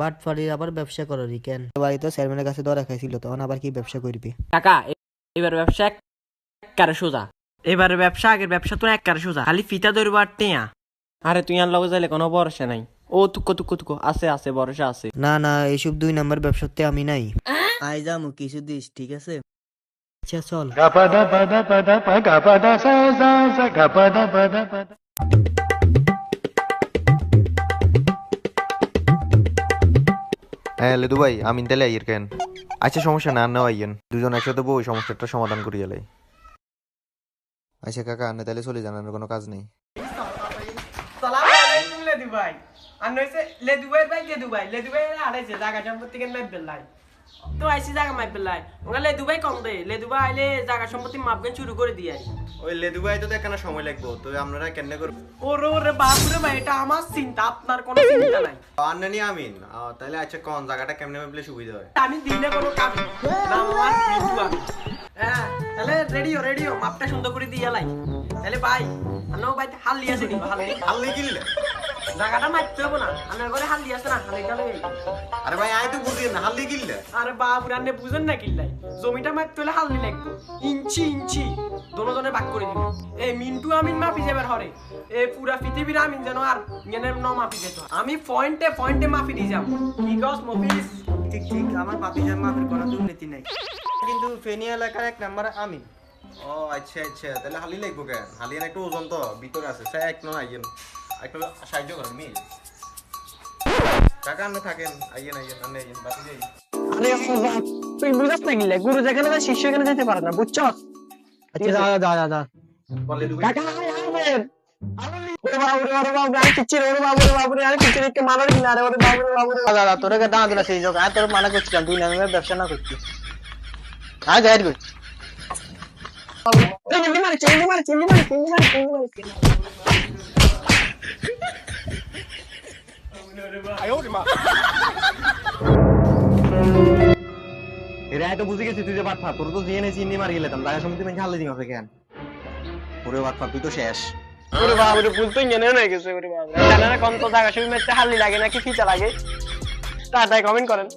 But ফাড়ির আবার ব্যবসা করো কেন চেয়ারম্যানের কাছে ধরা খাইছিল তখন আবার কি ব্যবসা করবি? কাকা এবার ব্যবসা সোজা। এবারে ব্যবসা আগের ব্যবসা তো সোজা। খালি ফিতা ধরবো আর টেয়া। আরে তুই আর লগে যাইলে কোনো ভরসা নাই। ও তুকো তুকো তুকো আছে আছে ভরসা আছে। না না এইসব দুই নাম্বার ব্যবসাতে আমি নাই। আই যামু কিছু দিস ঠিক আছে? আচ্ছা চল। হ্যাঁ লেদু ভাই আমিন তাহলে আইয়ের কেন? আচ্ছা সমস্যা না আন্নাও আইয়েন দুজন একসাথে বউ, সমস্যাটা সমাধান করিয়া লাই। আচ্ছা কাকা, আন্না তাহলে চলে যান আর কোনো কাজ নেই। লেদু ভাই। আর নইছে লেদু ভাই ভাই লেদু ভাই। লেদু ভাই আড়াইছে, জায়গা সম্পত্তি কেন বেলাই তো আইসি জায়গা মাইপ বেলাই ওঙ্গা লেদু ভাই কম দে। লেদু ভাই আইলে জায়গা সম্পত্তি মাপগান শুরু করে দিয়ে ওই লেদু ভাই তো দেখানো সময় লাগবো তো আপনারা কেন করব? ওরে ওরে বাপুরে ভাই এটা আমার চিন্তা আপনার কোনো চিন্তা নাই। আন্নানি আমিন তাহলে আচ্ছা কোন জায়গাটা কেমনে ভাবলে সুবিধা হয়? আমি দিনে কোনো কাজ নাম আমার মিন্টু আমি। হ্যাঁ তাহলে রেডিও রেডিও মাপটা সুন্দর করে দিয়ে লাই। তাহলে ভাই আনো ভাই হাল্লি আছে নি হাল্লি হাল্লি কিনলে? জায়গাটা মারতে হবে না। আমার ঘরে হাল্লি আছে না হাল্লি গেলে আরে ভাই আমি তো বুঝি না হাল্লি কিনলে আরে রান্নে বুঝেন না কিল্লাই। জমিটা মারতে হলে হাল্লি লাগবে। ইঞ্চি ইঞ্চি। দোনো জনে ভাগ করে দিবি। এই মিন্টু আমিন মাপি যাবে হরে। এই পুরা পৃথিবীর আমিন যেন আর গেনে ন মাপি যেত। আমি পয়েন্টে পয়েন্টে মাপি দিয়ে যাব। কি গস মফিস ঠিক ঠিক আমার বাপি জান মাফের কোনো দুর্নীতি নাই। কিন্তু ফেনী এলাকার এক নাম্বার আমি ও আচ্ছা আচ্ছা। তাহলে হালি লাগবো কেন? হালি একটু ওজন তো ভিতরে আছে। সে এক নয় একটু সাহায্য করেন মি কাকা আন্না থাকেন। আইয়েন আইয়েন আন্না আইয়েন বাকি যাই। আরে তুই বুঝাস না গিলে গুরু যেখানে যায় শিষ্য এখানে যেতে পারে না বুঝছস আচ্ছা যা যা যা যা বলে দুই কাকা মানা করছিলাম তুই ব্যবসা না করছিস গাইড মারি মারি মারি মারি মারি। এরা তো বুঝে গেছি তুই যে বাটফা তোর তো জিএনএ চিনি মারি গেলাম জায়গা সমিতি মেঘে হাল্লে দিন কেন? ওরে বাটফা তুই তো শেষ। ওরে বাবু রে ভুল তো ইঞ্জিনিয়ার হয়ে গেছে ওরে বাবু জানা না কোন তো জায়গা শুই মেতে হাল্লি লাগে নাকি ফিচা লাগে। টাটায় কমেন্ট করেন।